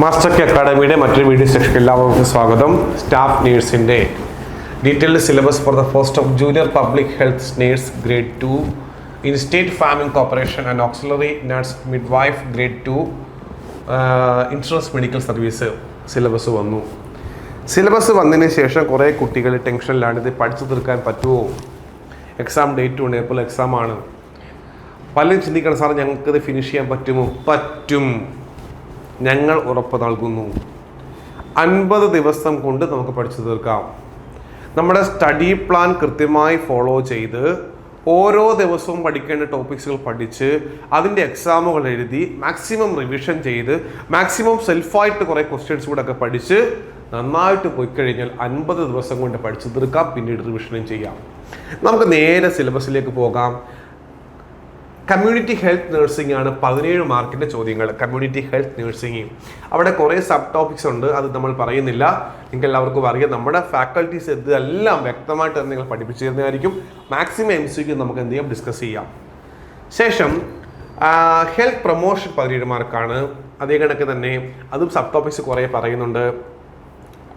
Master K അക്കാഡമിയുടെ മറ്റൊരു video സെക്ഷനിൽ എല്ലാവർക്കും സ്വാഗതം. Staff നേഴ്സിന്റെ detailed syllabus for the post of junior public health nurse grade two in state farming corporation and auxiliary nurse midwife grade two insurance medical service syllabus വന്നു. Syllabus വന്നതിന് ശേഷം കുറേ കുട്ടികൾ ടെൻഷനിലാണ് ഇത് പഠിച്ചു തീർക്കാൻ പറ്റുമോ എക്സാം ഡേറ്റ് ഉണ്ട് എക്സാം ആണ്. പലരും ചിന്തിക്കണം സാർ ഞങ്ങൾക്കിത് ഫിനിഷ് ചെയ്യാൻ പറ്റുമോ? പറ്റും. ഞങ്ങൾ ഉറപ്പ് നൽകുന്നു. അൻപത് ദിവസം കൊണ്ട് നമുക്ക് പഠിച്ചു തീർക്കാം. നമ്മുടെ സ്റ്റഡി പ്ലാൻ കൃത്യമായി ഫോളോ ചെയ്ത് ഓരോ ദിവസവും പഠിക്കേണ്ട ടോപ്പിക്സുകൾ പഠിച്ച് അതിന്റെ എക്സാമുകൾ എഴുതി മാക്സിമം റിവിഷൻ ചെയ്ത് മാക്സിമം സെൽഫായിട്ട് കുറേ ക്വസ്റ്റ്യൻസ് കൂടെ ഒക്കെ പഠിച്ച് നന്നായിട്ട് പോയി കഴിഞ്ഞാൽ അൻപത് ദിവസം കൊണ്ട് പഠിച്ചു തീർക്കാം പിന്നീട് റിവിഷനും ചെയ്യാം. നമുക്ക് നേരെ സിലബസിലേക്ക് പോകാം. കമ്മ്യൂണിറ്റി ഹെൽത്ത് നഴ്സിംഗ് ആണ് പതിനേഴ് മാർക്കിന്റെ ചോദ്യങ്ങൾ കമ്മ്യൂണിറ്റി ഹെൽത്ത് നഴ്സിംഗ്. അവിടെ കുറേ സബ് ടോപ്പിക്സ് ഉണ്ട് അത് നമ്മൾ പറയുന്നില്ല. നിങ്ങൾക്ക് എല്ലാവർക്കും അറിയാം നമ്മുടെ ഫാക്കൽറ്റീസ് ഇതെല്ലാം വ്യക്തമായിട്ട് നിങ്ങൾ പഠിപ്പിച്ചു തരുന്നതായിരിക്കും മാക്സിമം എം സിക്ക് നമുക്ക് എന്ത് ചെയ്യാം? ഡിസ്കസ് ചെയ്യാം. ശേഷം ഹെൽത്ത് പ്രൊമോഷൻ പതിനേഴ് മാർക്കാണ്. അതേ കണക്ക് തന്നെ അതും സബ് ടോപ്പിക്സ് കുറേ പറയുന്നുണ്ട്.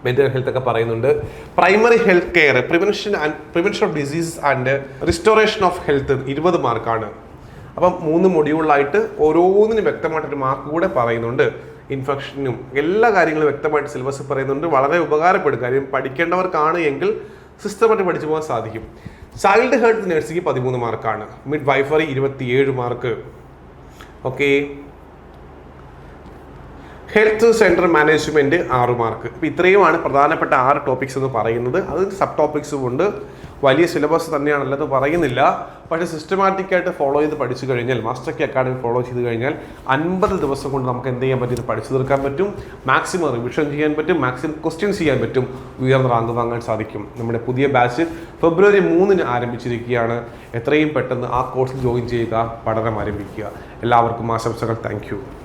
മെന്റൽ ഹെൽത്ത് ഒക്കെ പറയുന്നുണ്ട്. Primary health care prevention and prevention of disease and restoration of health ഇരുപത് മാർക്കാണ്. അപ്പം മൂന്ന് മൊഡ്യൂളായിട്ട് ഓരോന്നിനും വ്യക്തമായിട്ടൊരു മാർക്ക് കൂടെ പറയുന്നുണ്ട്. ഇൻഫെക്ഷനും എല്ലാ കാര്യങ്ങളും വ്യക്തമായിട്ട് സിലബസ് പറയുന്നുണ്ട്. വളരെ ഉപകാരപ്പെടും. കാര്യം പഠിക്കേണ്ടവർക്കാണ് എങ്കിൽ സിസ്റ്റമായിട്ട് പഠിച്ചു പോകാൻ സാധിക്കും. ചൈൽഡ് ഹെൽത്ത് നഴ്സിംഗ് പതിമൂന്ന് മാർക്കാണ് മിഡ് വൈഫറി ഇരുപത്തിയേഴ് mark okay health centre management ആറ് മാർക്ക്. അപ്പോൾ ഇത്രയുമാണ് പ്രധാനപ്പെട്ട ആറ് ടോപ്പിക്സ് എന്ന് പറയുന്നത്. അത് സബ് ടോപ്പിക്സും ഉണ്ട്. വലിയ സിലബസ് തന്നെയാണല്ലോ അത് പറയുന്നില്ല. പക്ഷേ സിസ്റ്റമാറ്റിക്കായിട്ട് ഫോളോ ചെയ്ത് പഠിച്ചു കഴിഞ്ഞാൽ മാസ്റ്റർ കെ അക്കാഡമി ഫോളോ ചെയ്ത് കഴിഞ്ഞാൽ അൻപത് ദിവസം കൊണ്ട് നമുക്ക് എന്ത് ചെയ്യാൻ പറ്റും? പഠിച്ചു തീർക്കാൻ പറ്റും. മാക്സിമം റിവിഷൻ ചെയ്യാൻ പറ്റും. മാക്സിമം ക്വസ്റ്റ്യൻസ് ചെയ്യാൻ പറ്റും. ഉയർന്ന റാങ്ക് വാങ്ങാൻ സാധിക്കും. നമ്മുടെ പുതിയ ബാച്ച് ഫെബ്രുവരി മൂന്നിന് ആരംഭിച്ചിരിക്കുകയാണ്. എത്രയും പെട്ടെന്ന് ആ കോഴ്സിൽ ജോയിൻ ചെയ്യുക പഠനം ആരംഭിക്കുക. എല്ലാവർക്കും ആശംസകൾ. താങ്ക്